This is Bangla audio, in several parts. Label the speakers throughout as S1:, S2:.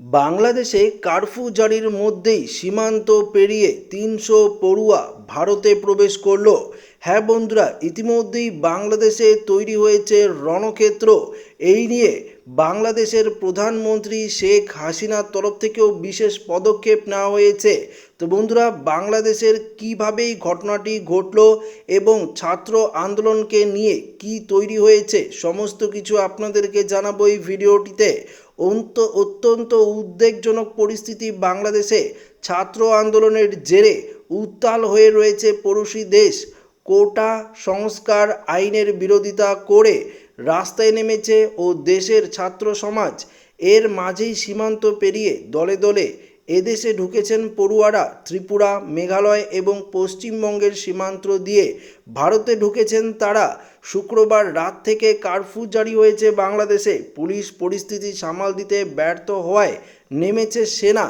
S1: বাংলাদেশে কারফিউ জারির মধ্যেই সীমান্ত পেরিয়ে তিনশো পড়ুয়া ভারতে প্রবেশ করল। হ্যাঁ বন্ধুরা, ইতিমধ্যেই বাংলাদেশে তৈরি হয়েছে রণক্ষেত্র। এই নিয়ে বাংলাদেশের প্রধানমন্ত্রী শেখ হাসিনার তরফ থেকেও বিশেষ পদক্ষেপ নেওয়া হয়েছে। তো বন্ধুরা, বাংলাদেশের কীভাবে ঘটনাটি ঘটলো এবং ছাত্র আন্দোলনকে নিয়ে কি তৈরি হয়েছে, সমস্ত কিছু আপনাদেরকে জানাব এই ভিডিওটিতে। অন্ত, অত্যন্ত উদ্বেগজনক পরিস্থিতি বাংলাদেশে ছাত্র আন্দোলনের জেরে উত্তাল হয়ে রয়েছে পড়োশি দেশ। কোটা সংস্কার আইনের বিরোধিতা করে রাস্তায় নেমেছে ও দেশের ছাত্র সমাজ। এর মাঝেই সীমান্ত পেরিয়ে দলে দলে এদেশে ঢুকেছেন পড়ুয়ারা ত্রিপুরা, মেঘালয় এবং পশ্চিমবঙ্গের সীমান্ত দিয়ে। ভারতে ঢুকেছেন তারা। শুক্রবার রাত থেকে কারফিউ জারি হয়েছে বাংলাদেশে। পুলিশ পরিস্থিতি সামাল দিতে ব্যর্থ হওয়ায় নেমেছে সেনা।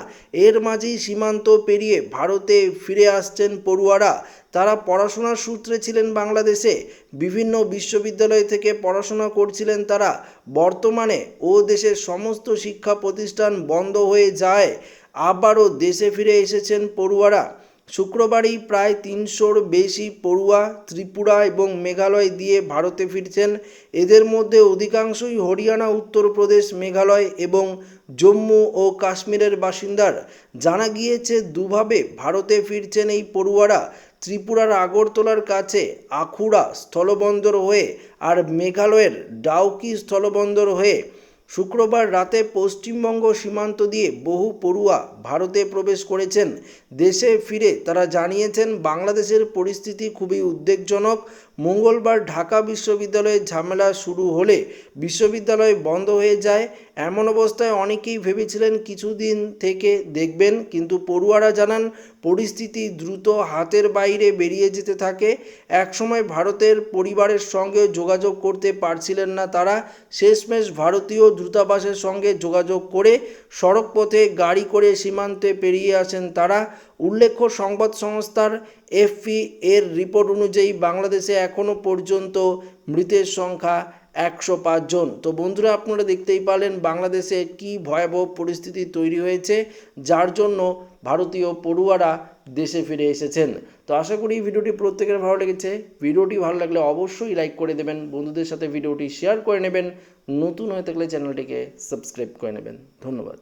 S1: এর মাঝেই সীমান্ত পেরিয়ে ভারতে ফিরে আসছেন পড়ুয়ারা। তারা পড়াশোনার সূত্রে ছিলেন বাংলাদেশে। বিভিন্ন বিশ্ববিদ্যালয় থেকে পড়াশোনা করছিলেন তারা। বর্তমানে ও দেশের সমস্ত শিক্ষা প্রতিষ্ঠান বন্ধ হয়ে যায়। আবারও দেশে ফিরে এসেছেন পড়ুয়ারা। শুক্রবারই প্রায় তিনশোর বেশি পড়ুয়া ত্রিপুরা এবং মেঘালয় দিয়ে ভারতে ফিরছেন। এদের মধ্যে অধিকাংশই হরিয়ানা, উত্তরপ্রদেশ, মেঘালয় এবং জম্মু ও কাশ্মীরের বাসিন্দার। জানা গিয়েছে, দুভাবে ভারতে ফিরছেন এই পড়ুয়ারা। ত্রিপুরার আগরতলার কাছে আখুড়া স্থলবন্দর হয়ে আর মেঘালয়ের ডাউকি স্থলবন্দর হয়ে শুক্রবার রাতে পশ্চিমবঙ্গ সীমান্ত দিয়ে বহু পড়ুয়া ভারতে প্রবেশ করেছেন। দেশে ফিরে তারা জানিয়েছেন, বাংলাদেশের পরিস্থিতি খুবই উদ্বেগজনক। মঙ্গলবার ঢাকা বিশ্ববিদ্যালয়ের ঝামেলা শুরু হলে বিশ্ববিদ্যালয় বন্ধ হয়ে যায়। এমন অবস্থায় অনেকেই ভেবেছিলেন কিছুদিন থেকে দেখবেন, কিন্তু পড়ুয়ারা জানান পরিস্থিতি দ্রুত হাতের বাইরে বেরিয়ে যেতে থাকে। একসময় ভারতের পরিবারের সঙ্গে যোগাযোগ করতে পারছিলেন না তারা। শেষমেশ ভারতীয় দূতাবাসের সঙ্গে যোগাযোগ করে সড়কপথে গাড়ি করে সীমান্তে পেরিয়ে আসেন তারা। উল্লেখ্য, সংবাদ সংস্থার এফপি এর রিপোর্ট অনুযায়ী বাংলাদেশে এখনও পর্যন্ত মৃতের সংখ্যা একশো জন। তো বন্ধুরা, আপনারা দেখতেই পারলেন বাংলাদেশে কি ভয়াবহ পরিস্থিতি তৈরি হয়েছে, যার জন্য ভারতীয় পড়ুয়ারা দেশে ফিরে এসেছেন। তো আশা করি ভিডিওটি প্রত্যেকের ভালো লেগেছে। ভিডিওটি ভালো লাগলে অবশ্যই লাইক করে দেবেন, বন্ধুদের সাথে ভিডিওটি শেয়ার করে নেবেন, নতুন হয়ে থাকলে চ্যানেলটিকে সাবস্ক্রাইব করে নেবেন। ধন্যবাদ।